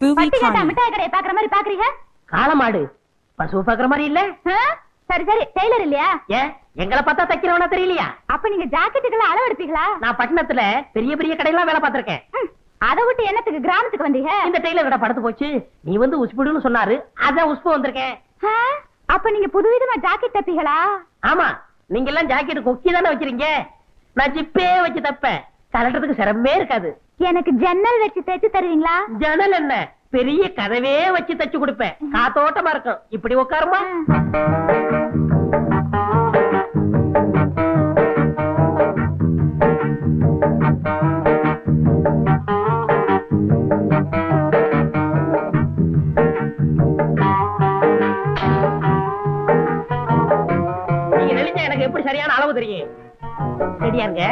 மிட்டாய் கடையை பாக்குற மாதிரி பாக்குறீங்க காளமாடு பசு பாக்குற மாதிரி இல்ல? சரி சரி. டெய்லர் இல்லையா? ஏன் எங்களை பார்த்தா தைக்கிறவனா தெரியலையா? அப்ப நீங்க ஜாக்கெட்டுக்கெல்லாம் அளவு எடுப்பீங்களா? நான் பட்டணத்துல பெரிய பெரிய கடையெல்லாம் வேலை பார்த்திருக்கேன். அதை விட்டு என்னத்துக்கு கிராமத்துக்கு வந்தீங்க? இந்த டெய்லர் கடை படுத்து போச்சு. நீ வந்து உஸ்புடுன்னு சொன்னாரு. அதான் உஸ்பு வந்திருக்கேன்? அப்ப நீங்க புதுவிதமா ஜாக்கெட் தப்பீங்களா? ஆமா. நீங்க எல்லாம் ஜாக்கெட் கொக்கி தானே வச்சிருங்க நான் ஜிப்பே வச்சு தப்பேன். கலட்டுறதுக்கு சிரமமே இருக்காது. எனக்கு ஜன்னல் வச்சு தைச்சு தருவீங்களா? ஜன்னல் என்ன? பெரிய கதவே வச்சு தச்சு கொடுப்பேன். காத்தோட்டமா இருக்கும். இப்படி உட்காருமா? எனக்கு எப்படி சரியான அளவு தெரியும்? ரெடியா இருங்க.